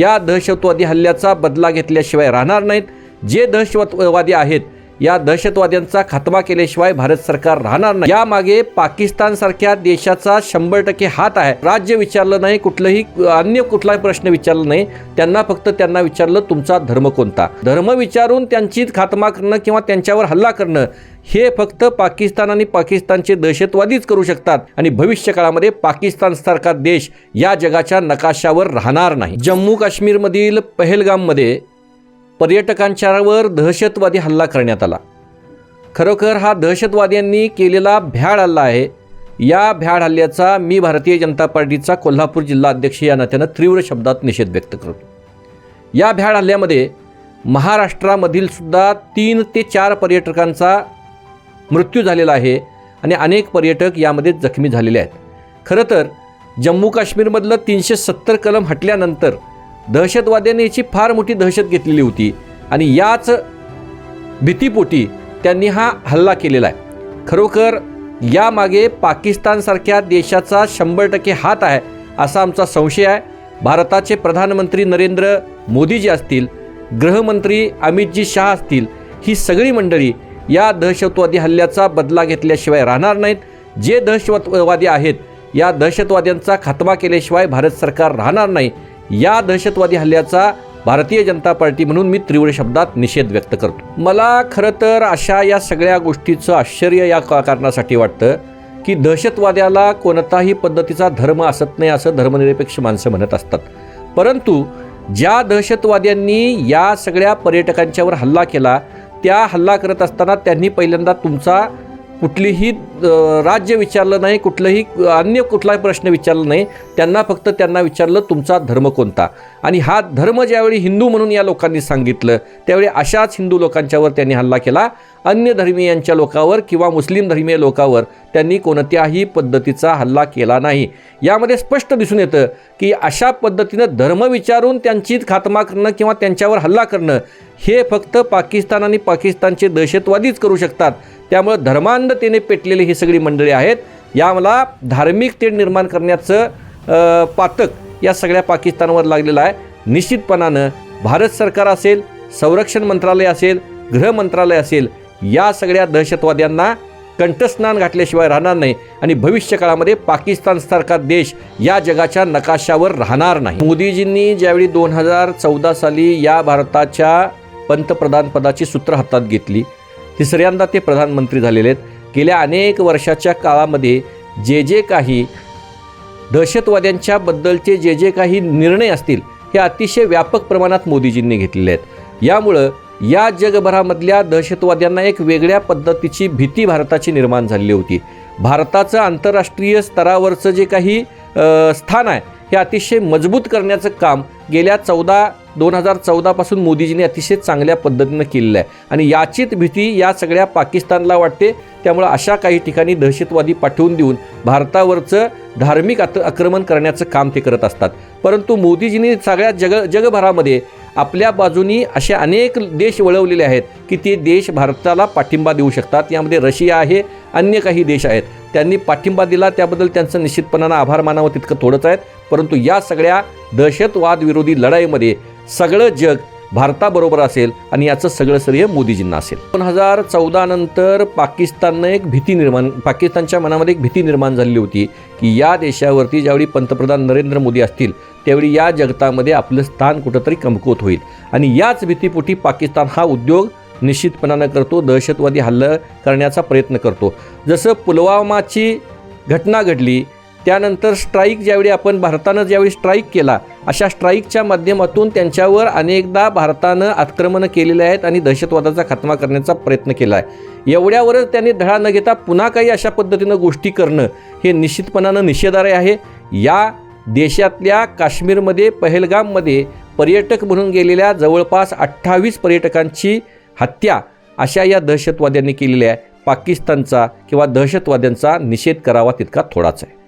या दहशतवादी हल्ल्याचा बदला घेतल्याशिवाय राहणार नाहीत. जे दहशतवादी आहेत या दहशतवाद्यांचा खात्मा केल्याशिवाय भारत सरकार राहणार नाही. यामागे पाकिस्तानसारख्या देशाचा शंभर टक्के हात आहे. राज्य विचारलं नाही कुठलंही अन्य कुठलाही प्रश्न विचारला नाही. त्यांना फक्त त्यांना विचारलं तुमचा धर्म कोणता? धर्म विचारून त्यांची खात्मा करणं किंवा त्यांच्यावर हल्ला करणं हे फक्त पाकिस्तान आणि पाकिस्तानचे दहशतवादीच करू शकतात. आणि भविष्य काळामध्ये पाकिस्तान सारखा देश या जगाच्या नकाशावर राहणार नाही. जम्मू काश्मीरमधील पहलगाममध्ये पर्यटकांच्यावर दहशतवादी हल्ला करण्यात आला. खरोखर हा दहशतवाद्यांनी केलेला भ्याड हल्ला आहे. या भ्याड हल्ल्याचा मी भारतीय जनता पार्टीचा कोल्हापूर जिल्हा अध्यक्ष या नात्यानं तीव्र शब्दात निषेध व्यक्त करतो. या भ्याड हल्ल्यामध्ये महाराष्ट्रामधील सुद्धा तीन ते चार पर्यटकांचा मृत्यू झालेला आहे आणि अनेक पर्यटक यामध्ये जखमी झालेले आहेत. खरं तर जम्मू काश्मीरमधलं तीनशे सत्तर कलम हटल्यानंतर दहशतवाद्यांनी याची फार मोठी दहशत घेतलेली होती. आणि याच भीतीपोटी त्यांनी हा हल्ला केलेला आहे. खरोखर यामागे पाकिस्तानसारख्या देशाचा शंभर टक्के हात आहे असा आमचा संशय आहे. भारताचे प्रधानमंत्री नरेंद्र मोदीजी असतील गृहमंत्री अमितजी शाह असतील ही सगळी मंडळी या दहशतवादी हल्ल्याचा बदला घेतल्याशिवाय राहणार नाहीत. जे दहशतवादी आहेत या दहशतवाद्यांचा खात्मा केल्याशिवाय भारत सरकार राहणार नाही. या दहशतवादी हल्ल्याचा भारतीय जनता पार्टी म्हणून मी तीव्र शब्दात निषेध व्यक्त करतो. मला खरं तर अशा या सगळ्या गोष्टीचं आश्चर्य या कारणासाठी वाटतं की दहशतवाद्याला कोणताही पद्धतीचा धर्म असत नाही असं धर्मनिरपेक्ष माणसं म्हणत असतात. परंतु ज्या दहशतवाद्यांनी या सगळ्या पर्यटकांच्यावर हल्ला केला त्या हल्ला करत असताना त्यांनी पहिल्यांदा तुमचा कुठलीही राज्य विचारलं नाही कुठलंही अन्य कुठलाही प्रश्न विचारला नाही त्यांना फक्त त्यांना विचारलं तुमचा धर्म कोणता? आणि हा धर्म ज्यावेळी हिंदू म्हणून या लोकांनी सांगितलं त्यावेळी अशाच हिंदू लोकांच्यावर त्यांनी हल्ला केला अन्य धर्मीयांच्या लोकावर किंवा मुस्लिम धर्मीय लोकावर त्यांनी कोणत्याही पद्धतीचा हल्ला केला नाही. यामध्ये स्पष्ट दिसून येतं की अशा पद्धतीनं धर्म विचारून त्यांची खात्मा करणं किंवा त्यांच्यावर हल्ला करणं हे फक्त पाकिस्तान आणि पाकिस्तानचे दहशतवादीच करू शकतात. त्यामुळं धर्मांधतेने पेटलेले ही सगळी मंडळी आहेत. याला धार्मिक तेढ निर्माण करण्याचं पातक या सगळ्या पाकिस्तानवर लागलेलं आहे. निश्चितपणानं भारत सरकार असेल संरक्षण मंत्रालय असेल गृह मंत्रालय असेल या सगळ्या दहशतवाद्यांना कंठस्नान घातल्याशिवाय राहणार नाही आणि भविष्य काळामध्ये पाकिस्तानसारखा देश या जगाच्या नकाशावर राहणार नाही. मोदीजींनी ज्यावेळी दोन हजार चौदा साली या भारताच्या पंतप्रधानपदाची सूत्र हातात घेतली तिसऱ्यांदा ते प्रधानमंत्री झालेले आहेत. गेल्या अनेक वर्षाच्या काळामध्ये जे जे काही दहशतवाद्यांच्या बद्दलचे जे जे काही निर्णय असतील हे अतिशय व्यापक प्रमाणात मोदीजींनी घेतलेले आहेत. यामुळं या जगभरामधल्या दहशतवाद्यांना एक वेगळ्या पद्धतीची भीती भारताची निर्माण झालेली होती. भारताचं आंतरराष्ट्रीय स्तरावरचं जे काही स्थान आहे हे अतिशय मजबूत करण्याचं काम गेल्या चौदा दोन हजार चौदापासून मोदीजींनी अतिशय चांगल्या पद्धतीनं केलेलं आहे. आणि याचीच भीती या सगळ्या पाकिस्तानला वाटते. त्यामुळं अशा काही ठिकाणी दहशतवादी पाठवून देऊन भारतावरचं धार्मिक आत आक्रमण करण्याचं काम ते करत असतात. परंतु मोदीजींनी सगळ्या जग जगभरामध्ये आपल्या बाजूनी असे अनेक देश वळवलेले आहेत की ते देश भारताला पाठिंबा देऊ शकतात. यामध्ये रशिया आहे अन्य काही देश आहेत. त्यांनी पाठिंबा दिला त्याबद्दल त्यांचं निश्चितपणानं आभार मानावं तितकं थोडंच आहेत. परंतु या सगळ्या दहशतवाद विरोधी लढाईमध्ये सगळं जग भारताबरोबर असेल आणि याचं सगळं श्रेय मोदीजींना असेल. दोन हजार चौदा नंतर पाकिस्ताननं एक भीती निर्माण पाकिस्तानच्या मनामध्ये एक भीती निर्माण झालेली होती की या देशावरती ज्यावेळी पंतप्रधान नरेंद्र मोदी असतील त्यावेळी या जगतामध्ये आपलं स्थान कुठंतरी कमकुवत होईल. आणि याच भीतीपोटी पाकिस्तान हा उद्योग निश्चितपणानं करतो दहशतवादी हल्ला करण्याचा प्रयत्न करतो. जसं पुलवामाची घटना घडली त्यानंतर स्ट्राईक ज्यावेळी आपण भारतानं ज्यावेळी स्ट्राईक केला अशा स्ट्राईकच्या माध्यमातून त्यांच्यावर अनेकदा भारतानं आक्रमणं केलेले आहेत आणि दहशतवादाचा खात्मा करण्याचा प्रयत्न केला आहे. एवढ्यावरच त्यांनी धडा न घेता पुन्हा काही अशा पद्धतीनं गोष्टी करणं हे निश्चितपणानं निषेधार्ह आहे. या देशातल्या काश्मीरमध्ये पहलगाममध्ये पर्यटक म्हणून गेलेल्या जवळपास अठ्ठावीस पर्यटकांची हत्या अशा या दहशतवाद्यांनी केलेल्या आहे. पाकिस्तानचा किंवा दहशतवाद्यांचा निषेध करावा तितका थोडाच आहे.